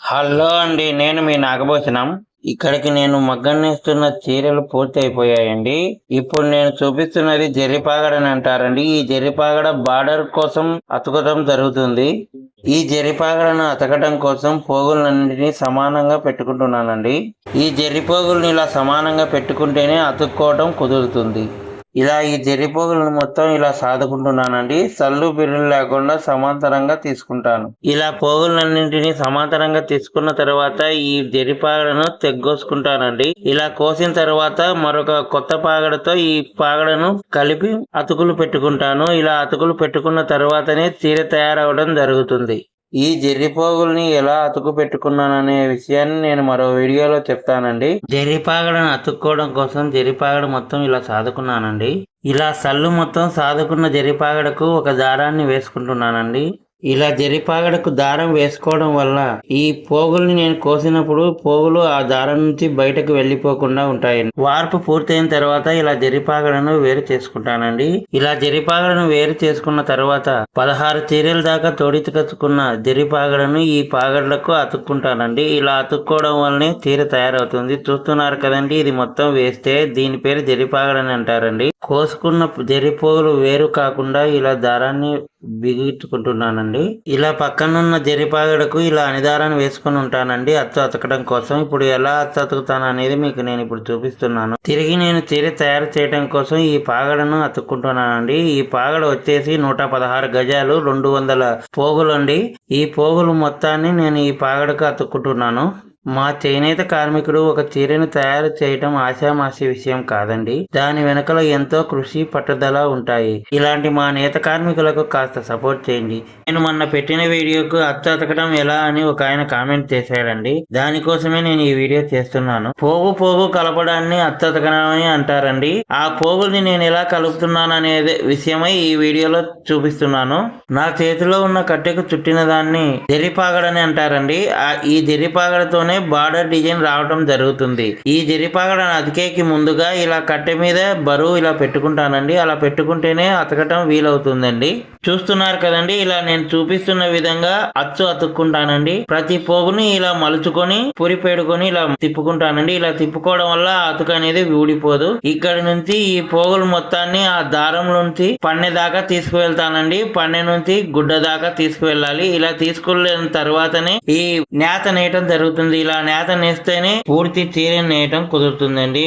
Hello అండి నేను మీ నాగభూషణం. ఇక్కడికి నేను మగ్గనేస్తున్న చీరలు పూర్తి అయిపోయాయండి ఇప్పుడు నేను చూపిస్తున్నది జెర్రిపాగడ అని అంటారండి. ఈ జరిపాగడ బార్డర్ కోసం అతకటం జరుగుతుంది. ఈ జరిపాగడను అతకటం కోసం పోగులన్నింటినీ సమానంగా పెట్టుకుంటున్నానండి. ఈ జరిపోగులను ఇలా సమానంగా పెట్టుకుంటేనే అతుక్కోవటం కుదురుతుంది. ఇలా ఈ జరిపోగులను మొత్తం ఇలా సాదుకుంటున్నానండి. సల్లు బిర్రులు లేకుండా సమాంతరంగా తీసుకుంటాను. ఇలా పోగులన్నింటినీ సమాంతరంగా తీసుకున్న తర్వాత ఈ జరిపాగడను తెగ్గోసుకుంటానండి. ఇలా కోసిన తర్వాత మరొక కొత్త పాగడతో ఈ పాగడను కలిపి అతుకులు పెట్టుకుంటాను. ఇలా అతుకులు పెట్టుకున్న తర్వాతనే చీర తయారవడం జరుగుతుంది. ఈ జెర్రిపోగుల్ని ఎలా అతుకు పెట్టుకున్నాననే విషయాన్ని నేను మరో వీడియోలో చెప్తానండి. జెర్రిపాగడను అతుక్కోవడం కోసం జెర్రిపాగడ మొత్తం ఇలా సాదుకున్నానండి. ఇలా సల్లు మొత్తం సాదుకున్న జెర్రిపాగడకు ఒక దారాన్ని వేసుకుంటున్నానండి. ఇలా జరిపాగడకు దారం వేసుకోవడం వల్ల ఈ పోగుల్ని నేను కోసినప్పుడు పోగులు ఆ దారం నుంచి బయటకు వెళ్ళిపోకుండా ఉంటాయి వార్పు పూర్తయిన తర్వాత ఇలా జరిపాగడను వేరు చేసుకుంటానండి. ఇలా జరిపాగడను వేరు చేసుకున్న తర్వాత పదహారు చీరల దాకా తోడితుకచ్చుకున్న జరిపాగడను ఈ పాగడలకు అతుక్కుంటానండి. ఇలా అతుక్కోవడం వల్లనే చీర తయారవుతుంది. చూస్తున్నారు కదండి ఇది మొత్తం వేస్తే దీని పేరు జరిపాగడని అంటారండి. కోసుకున్న జెర్రి పోగులు వేరు కాకుండా ఇలా దారాన్ని బిగించుకుంటున్నానండి ఇలా పక్కనున్న జరిపాగడకు ఇలా అనిదారాన్ని వేసుకొని ఉంటానండి. అచ్చు అతకడం కోసం ఇప్పుడు ఎలా అచ్చు అతుకుతాను అనేది మీకు నేను ఇప్పుడు చూపిస్తున్నాను. తిరిగి నేను చీర తయారు చేయడం కోసం ఈ పాగడను అతుక్కుంటున్నానండి. ఈ పాగడ వచ్చేసి నూట పదహారు గజాలు రెండు వందల పోగులండి. ఈ పోగులు మొత్తాన్ని నేను ఈ పాగడకు అతుక్కుంటున్నాను. మా చేనేత కార్మికుడు ఒక చీరను తయారు చేయటం ఆశామాషి విషయం కాదండి. దాని వెనుకలో ఎంతో కృషి పట్టుదల ఉంటాయి. ఇలాంటి మా నేత కార్మికులకు కాస్త సపోర్ట్ చేయండి. నేను మొన్న పెట్టిన వీడియోకు అచ్చతకడం ఎలా అని ఒక ఆయన కామెంట్ చేశాడండి దానికోసమే నేను ఈ వీడియో చేస్తున్నాను. పోగు పోగు కలపడాన్ని అచ్చతకడం అంటారండి. ఆ పోగుల్ని నేను ఎలా కలుపుతున్నాను అనేది విషయమై ఈ వీడియోలో చూపిస్తున్నాను. నా చేతిలో ఉన్న కట్టెకు చుట్టిన దాన్ని జెరిపాగడని అంటారండి. ఆ ఈ జెరిపాగడతోనే బార్డర్ డిజైన్ రావడం జరుగుతుంది. ఈ జరిపాగడను అతికేకి ముందుగా ఇలా కట్టె మీద బరువు ఇలా పెట్టుకుంటానండి. అలా పెట్టుకుంటేనే అతకటం వీలవుతుందండి. చూస్తున్నారు కదండి ఇలా నేను చూపిస్తున్న విధంగా అచ్చు అతుక్కుంటానండి. ప్రతి పోగుని ఇలా మలుచుకొని పురి పెడుకొని ఇలా తిప్పుకుంటానండి. ఇలా తిప్పుకోవడం వల్ల అతుకు అనేది ఊడిపోదు. ఇక్కడ నుంచి ఈ పోగులు మొత్తాన్ని ఆ దారం నుంచి పన్నె దాకా తీసుకువెళ్తానండి. పన్నె నుంచి గుడ్డ దాకా తీసుకువెళ్ళాలి. ఇలా తీసుకువెళ్ళిన తర్వాతనే ఈ నేత నేయటం జరుగుతుంది. ఇలా నేత నేస్తేనే పూర్తి చీర నేయటం కుదురుతుందండి.